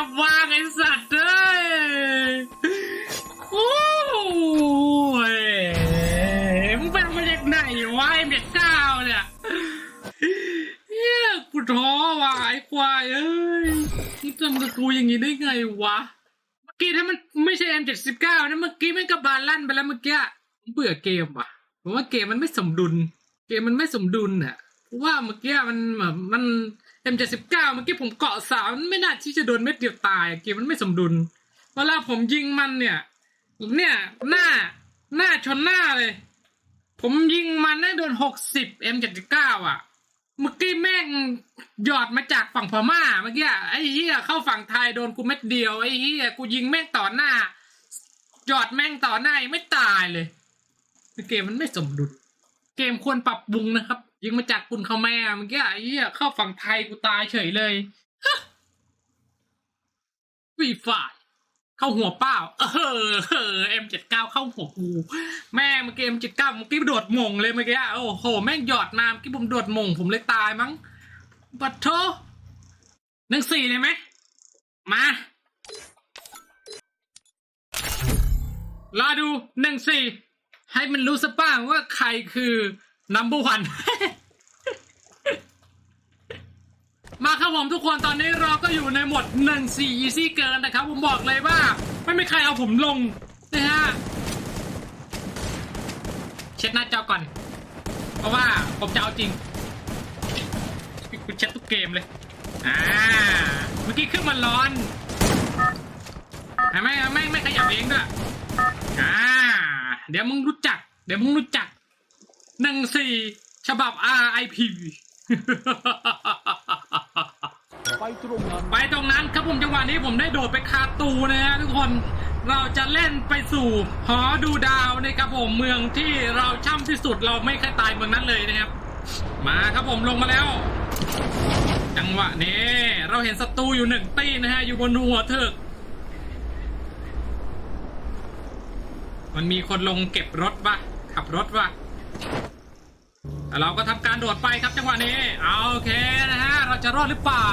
จะวางไอ้สัตว์เอ้ยโอ้ยมึงเป็นมาจากไหนวะไอ้เด็กเก้าเนี่ยเฮียกูท้อว่ะไอ้ควายเอ้ยมึงทำกับกูอย่างนี้ได้ไงวะ เมื่อกี้ถ้ามันไม่ใช่ M79 นะเมื่อกี้มันก็บาลั่นไปแล้วเมื่อกี้ผมเบื่อเกมว่ะผมว่าเกมมันไม่สมดุล เกมมันไม่สมดุลอะเพราะว่าเมื่อกี้มันแบบมัน M79 เมื่อกี้ผมเกาะสามมันไม่น่าที่จะโดนเม็ดเดียวตายเกมมันไม่สมดุล เวลาผมยิงมันเนี่ย เนี่ยหน้าหน้าชนหน้าเลย ผมยิงมันได้โดนหกสิบ M79 อะ เมื่อกี้แม่งหยอดมาจากฝั่งพม่าเมื่อกี้ไอ้เหี้ยเข้าฝั่งไทยโดนกูเม็ดเดียวไอ้เหี้ยกูยิงแม่งต่อหน้าหยอดแม่งต่อหน้าไม่ตายเลยเกมมันไม่สมดุลเกมควรปรับปรุงนะครับ ยิงมาจากคุณเขาแม่เมื่อกี้ไอ้เหี้ยเข้าฝั่งไทยกูตายเฉยเลยฮะวีฝ่ายเข้าหัวเป้าเออเออเอ็มเจ็ดเก้าเข้าหัวกู แม่เมื่อกี้เอ็มเจ็ดเก้าเมื่อกี้โดดมงเลยเมื่อกี้โอ้โหแม่งหยอดมาเมื่อกี้ผมโดดมงผมเลยตายมั้งบัตโทหนึ่งสี่เลยไหมมารอดูหนึ่งสี่ให้มันรู้สักบ้างว่าใครคือ number one มาครับผมทุกคนตอนนี้เราก็อยู่ในหมดหนึ่งสี่ easy เกินนะครับ ผมบอกเลยว่า ไม่มีใครเอาผมลงนะฮะเช็ดหน้าจอก่อน เพราะว่าผมจะเอาจริงกูเช็ดทุกเกมเลย อ่า เมื่อกี้เครื่องมันร้อนเห็นไหมไม่ไม่ขยับเองด้วยอ่า เดี๋ยวมึงรู้จัก เดี๋ยวมึงรู้จัก หนึ่งสี่ฉบับ RIP ไปตรงนั้นไปตรงนั้นครับผมจังหวะนี้ผมได้โดดไปคาตูนะฮะทุกคนเราจะเล่นไปสู่หอดูดาวนะครับผมเมืองที่เราช่ำที่สุดเราไม่เคยตายเมืองนั้นเลยนะครับ มาครับผมลงมาแล้ว จังหวะนี้เราเห็นศัตรูอยู่หนึ่งตีนะฮะอยู่บนหัวเถิกมันมีคนลงเก็บรถวะขับรถวะ แต่เราก็ทำการโดดไปครับจังหวะนี้ เอาโอเคนะฮะ เราจะรอดหรือเปล่า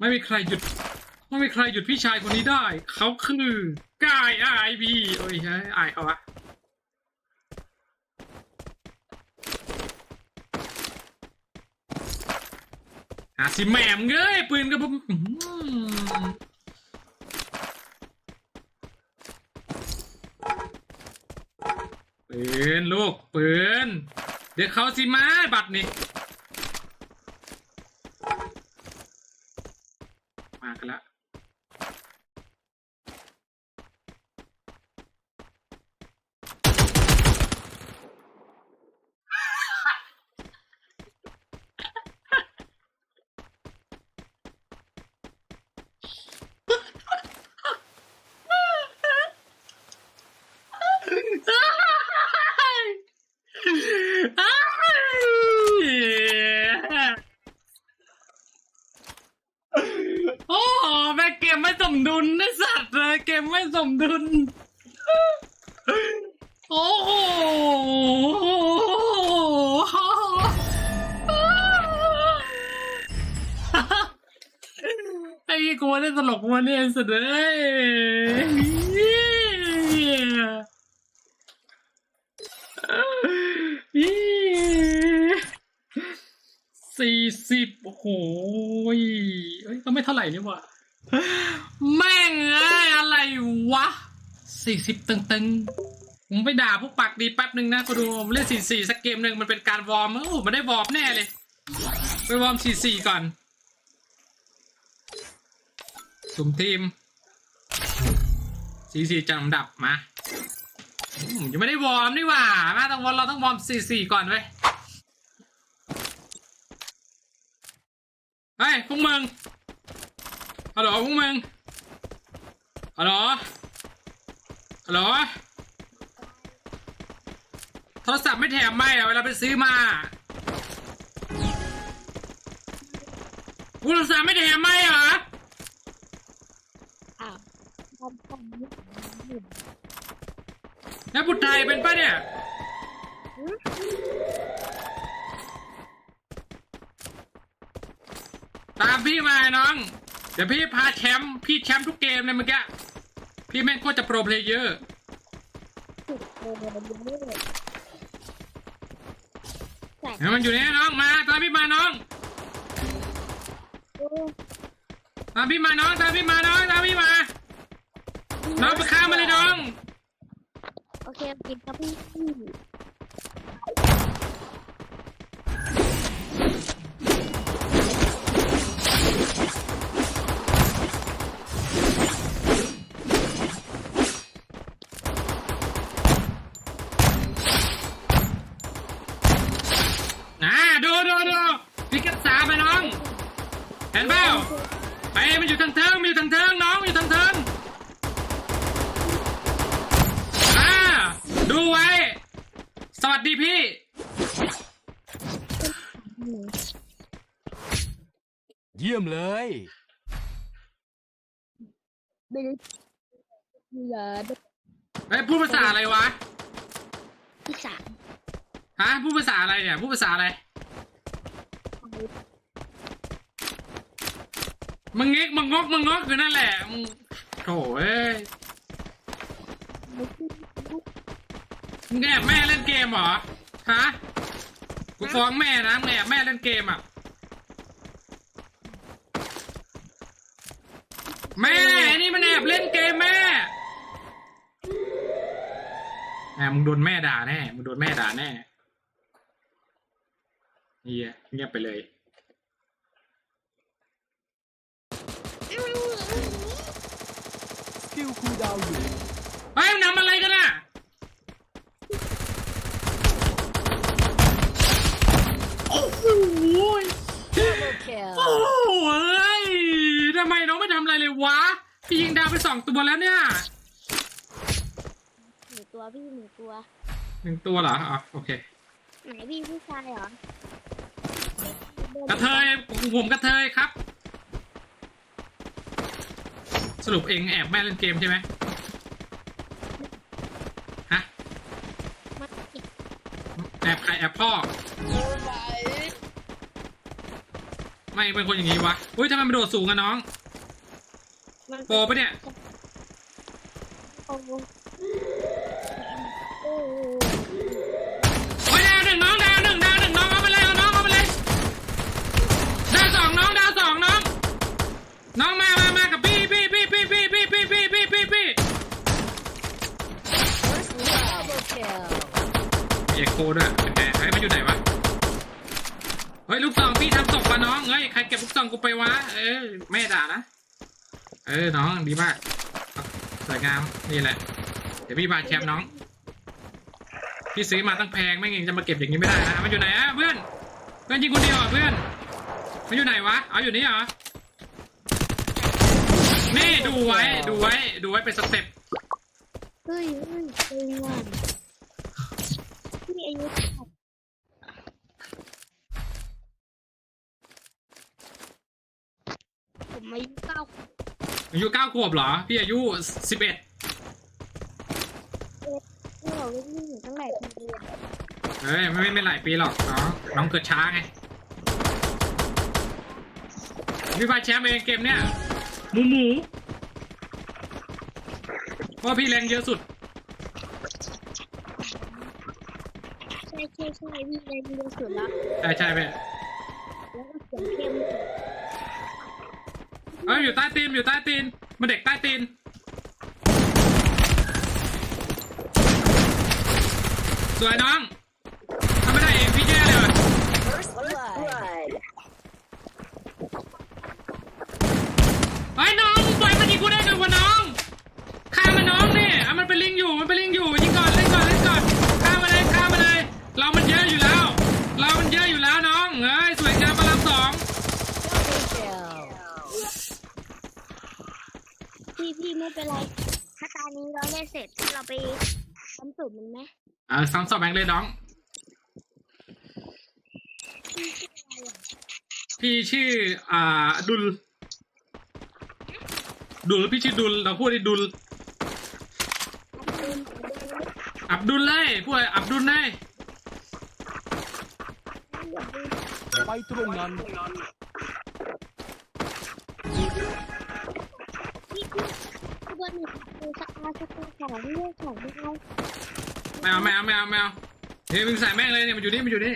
ไม่มีใครหยุด ไม่มีใครหยุดพี่ชายคนนี้ได้ เขาคือกายไอบีโอ้ยใช่ไอเขาวะ หาสิแหม่มเงยปืนกับผมปืนลูกปืนเดี๋ยวเขาสิมาบัตรนี่ มากันแล้วโอ้โหแม่งเกม ไม่สมดุลนะสัตว์เลยเกมไม่สมดุล โอ้โหไอ้กูว่าได้ตลกวันนี้สุดเลยสี่สิบโอ้โหยเอ้ยก็ไม่เท่าไหร่นี่หว่า แม่งเอ้ยอะไรวะสี่สิบตึงๆผมไปด่าพวกปากดีแป๊บหนึ่งนะก็ดูผมเล่นสี่สี่สักเกมหนึ่งมันเป็นการวอร์มโอ้มันได้วอร์มแน่เลย ไปวอร์มสี่สี่ก่อน สุ่มทีมสี่สี่จัดลำดับมายังไม่ได้วอร์มนี่หว่า มาต้องวอร์มเราต้องวอร์มสี่สี่ก่อนเว้ยเฮ้ยพวกมึง ฮัลโหลพวกมึงฮัลโหลฮัลโหลโทรศัพท์ไม่แถมไม่อะเวลาไปซื้อมาโทรศัพท์ไม่แถมไม่เหรออ้าวทำทำนี่หนึ่งแล้วบุตรไทยเป็นปะเนี่ยตามพี่มาน้องเดี๋ยวพี่พาแชมป์พี่แชมป์ทุกเกมเลยเมื่อกี้พี่แม่งโคตรจะโปรเพลเยอร์สุดโอ้โหยังไม่เลยเดี๋ยวมันอยู่นี่น้องมาตามพี่มาน้องตามพี่มาน้องตามพี่มาน้องตามพี่มา น้องไปข้ามมาเลยน้อง โอเคกินครับพี่ ดูไว้ สวัสดีพี่ เยี่ยมเลย ไม่ได้เหลือเฮ้ยพูดภาษาอะไรวะที่สามฮะพูดภาษาอะไรเนี่ยพูดภาษาอะไร มึงเงกมึงงกมึงงกอยู่นั่นแหละมึงโถ่เอ้ย ไม่ขึ้น มึงแอบแม่เล่นเกมเหรอ ฮะ กูฟ้องแม่นะมึงแอบแม่เล่นเกมอะ แม่ไอ้นี่มันแอบเล่นเกมแม่แม่มึงโดนแม่ด่าแน่ มึงโดนแม่ด่าแน่เฮียเงียบไปเลย สกิลคูลดาวน์อยู่ เฮ้ยมันทำอะไรกันอะ โอ้โหยโอ้โหเอ้ยทำไมน้องไม่ทำอะไรเลยวะ พี่ยิงดาวไปสองตัวแล้วเนี่ยหนึ่งตัวพี่หนึ่งตัว หนึ่งตัวเหรออ๋อโอเคไหนพี่ผู้ชายเหรอกระเทยผมกระเทยครับ สรุปเองแอบแม่เล่นเกมใช่ไหมฮะมันติดแอบใครแอบพ่อไม่เป็นคนอย่างนี้วะอุ้ยทำไมมันโดดสูงอะน้องมัน โปรปะเนี่ย โอ้โห น้องดีมากสวยงามนี่แหละ เดี๋ยวพี่บาแชมน้องพี่ซื้อมาตั้งแพงไม่งั้นจะมาเก็บอย่างนี้ไม่ได้นะมันอยู่ไหนอะเพื่อนเพื่อนยิงคนเดียวอะเพื่อนมันอยู่ไหนวะเอาอยู่นี่เหรอนี่ดูไว้ดูไว้ดูไว้เป็นสเต็ปเฮ้ยเฮ้ยเฮ้ยวันพี่อายุเท่าไหร่ผมอายุเก้าขวบ อายุเก้าขวบเหรอ พี่อายุสิบเอ็ดพี่บอกว่าพี่หนูตั้งแต่ปีเรียนเฮ้ยไม่ไม่ไม่หลายปีหรอกน้องน้องเกิดช้าไงพี่บาแชมป์เองเกมเนี้ยหมูหมูเพราะว่าพี่แรงเยอะสุด ใช่ใช่ใช่พี่เรียนเรียนสุดแล้วใช่ใช่ไปแล้วก็เสียงเข้ม เอ้ยอยู่ใต้ตีนอยู่ใต้ตีนมาเด็กใต้ตีนสวยน้อง เป็นไร ถ้าตอนนี้เราไล่เสร็จเราไปซ้ำสูตรมันไหมอ่าซ้ำสอบแบงค์เลยน้อง พี่ชื่อ อ่า ดุล ดุลพี่ชื่อดุลเราพูดได้ดุล อับดุลเลยพูดเลยอับดุลเลย ไปตรงนั้น เบอร์หนึ่งคือสอาสกูของเรื่องของเราไม่เอาไม่เอาไม่เอาไม่เอาเฮ้ยมึงใส่แม่งเลยเนี่ยมันอยู่นี่มันอยู่นี่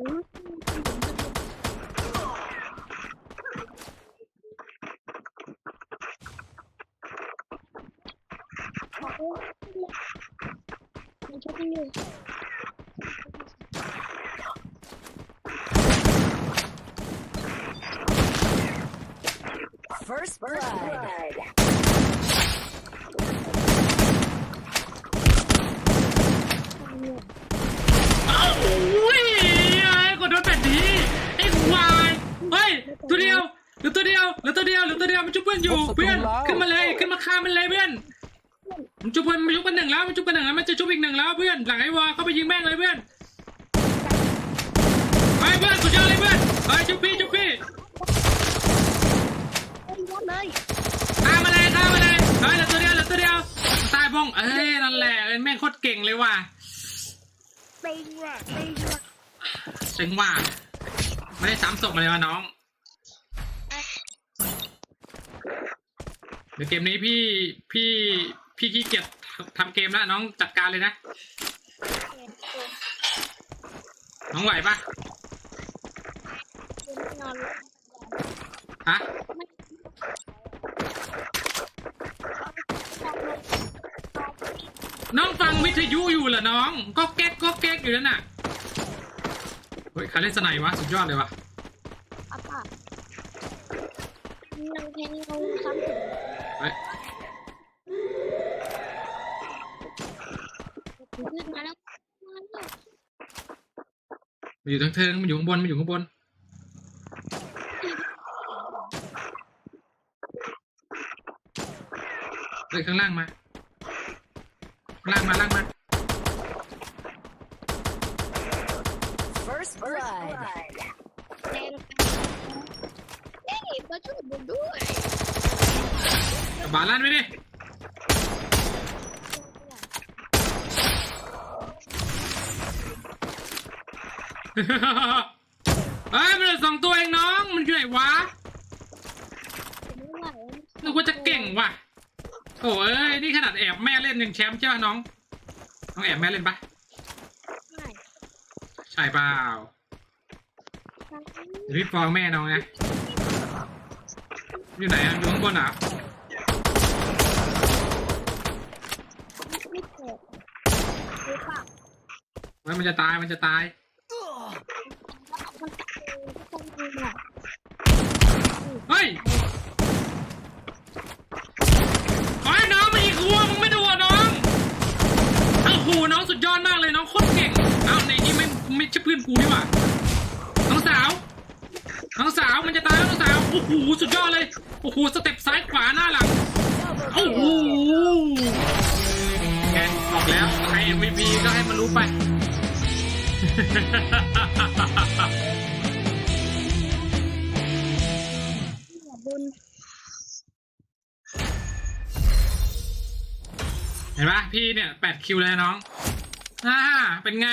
อืมมันชอบอยู่ First blood. เอ้าอุ้ยไอ้กดโดนแปดทีไอ้ควายเฮ้ยตัวเดียวเหลือตัวเดียวเหลือตัวเดียวเหลือตัวเดียวมันจุบเพื่อนอยู่เพื่อนขึ้นมาเลยขึ้นมาฆ่ามันเลยเพื่อนมันจุบเพื่อนมันจุบกันหนึ่งแล้วมันจุบกันหนึ่งแล้วมันจะจุบอีกหนึ่งแล้วเพื่อนหลังไอ้วอเข้าไปยิงแม่งเลยเพื่อนไปเพื่อนสุดยอดเลยเพื่อนไปจุบพี่จุบพี่ เอ้ยวัดเลย ฆ่ามาเลยฆ่ามาเลยเฮ้ยเหลือตัวเดียวเหลือตัวเดียว ตายบงเอ้ยนั่นแหละเอ้ยแม่งโคตรเก่งเลยว่ะเต็งว่ะเต็งว่ะเจ๋งว่ะไม่ได้ซ้ำศพมาเลยวะน้องเดี๋ยวเกมนี้พี่พี่พี่ขี้เกียจทำเกมแล้วน้องจัดการเลยนะ น้องไหวปะฮะ น้องฟังวิทยุอยู่เหรอน้อง ก็แก๊กก็แก๊กอยู่นั่นน่ะ เฮ้ยใครเล่นสไนวะ สุดยอดเลยวะอาปะนังเพนเราซ้ำถึงเฮ้ยขึ้นมาแล้วมาแล้วมันอยู่ทั้งเทิงมันอยู่ข้างบนมันอยู่ข้างบนเฮ้ยข้างล่างมาข้าง ล่างมาล่างมา First blood. เร็วเอ๊ะมาช่วยบุญด้วยกลับบ้านลั่นไปดิเฮ้ยมันเหลือสองตัวเองน้อง มันอยู่ไหนวะ ไม่ไหว นึกว่าจะเก่งว่ะ โอ้เอ้ยนี่ขนาดแอบแม่เล่นยังแชมป์ใช่ป่ะน้อง น้องแอบแม่เล่นปะไม่ใช่เปล่าเดี๋ยวพี่ฟ้องแม่น้องนะ อยู่ไหนอะอยู่ข้างบนเหรอะไม่เจ็บหรือเปล่าไว้มันจะตายมันจะตาย มันตายต้องดูอะเฮ้ยไอ้ยน้องมันอีกหัวมึงไม่ดูอะน้องโอ้โห น้องสุดยอดมากเลยน้องโคตรเก่งเอ้าในนี้ไม่ไม่ใช่เพื่อนกูนี่หว่าน้องสาวน้องสาวมันจะตายแล้วน้องสาวโอ้โหสุดยอดเลยโอ้โหสเต็ปซ้ายขวาหน้าหลังโอ้โหแกบอกแล้วใคร MVP ก็ให้มันรู้ไป พี่เนี่ยแปดคิวเลยน้องอ่าเป็นไง